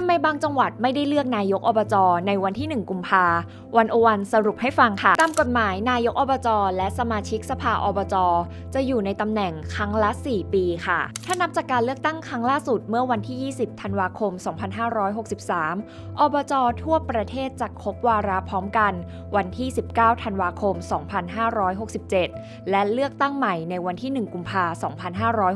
ำไมบางจังหวัดไม่ได้เลือกนายกอบจในวันที่ 1 กุมภาวันโอวันสรุปให้ฟังค่ะ ตามกฎหมายนายกอบจและสมาชิกสภาอบจจะอยู่ในตำแหน่งครั้งละ 4 ปีค่ะ ถ้านับจากการเลือกตั้งครั้งล่าสุดเมื่อวันที่ 20 ธันวาคม 2563 อบจทั่วประเทศจะครบวาระพร้อมกัน วันที่ 19 ธันวาคม 2567 และเลือกตั้งใหม่ในวันที่ 1 กุมภา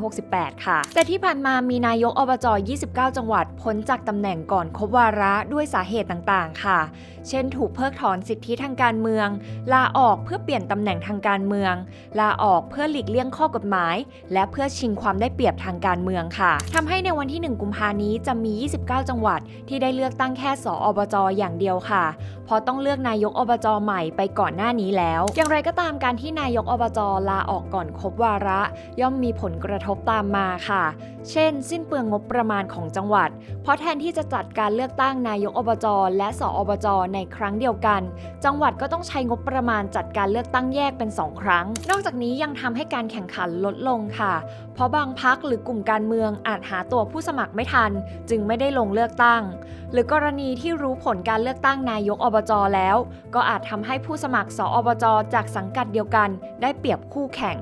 2568 ค่ะ แต่ที่ผ่านมามีนายกอบจ 29 จังหวัดพ้นจากตำแหน่งก่อนครบวาระด้วยสาเหตุต่างๆ ค่ะ เช่น ถูกเพิกถอนสิทธิทางการเมือง ลาออกเพื่อเปลี่ยนตำแหน่งทางการเมือง ลาออกเพื่อหลีกเลี่ยงข้อกฎหมาย และเพื่อชิงความได้เปรียบทางการเมืองค่ะทำให้ในวันที่ 1 กุมภานี้จะมี 29 จังหวัด ที่ได้เลือกตั้งแค่สออบจอย่างเดียวค่ะเพราะต้องเลือกนายกอบจใหม่ไปก่อนหน้านี้แล้ว อย่างไรก็ตามการที่นายกอบจลาออกก่อนครบวาระ ย่อมมีผลกระทบตามมาค่ะ เช่น สิ้นเปลืองงบประมาณของจังหวัด เพราะแทนที่จะจัดการเลือกตั้งนายกอบจและสออบจในครั้งเดียวกัน จังหวัดก็ต้องใช้งบประมาณจัดการเลือกตั้งแยกเป็น 2 ครั้ง นอกจากนี้ยังทำให้การแข่งขันลดลงค่ะ เพราะบางพักหรือกลุ่มการเมืองอาจหาตัวผู้สมัครไม่ทัน จึงไม่ได้ลงเลือกตั้ง หรือกรณีที่รู้ผลการเลือกตั้งนายกอบจแล้ว ก็อาจทำให้ผู้สมัครสออบจจากสังกัดเดียวกัน ได้เปรียบคู่แข่ง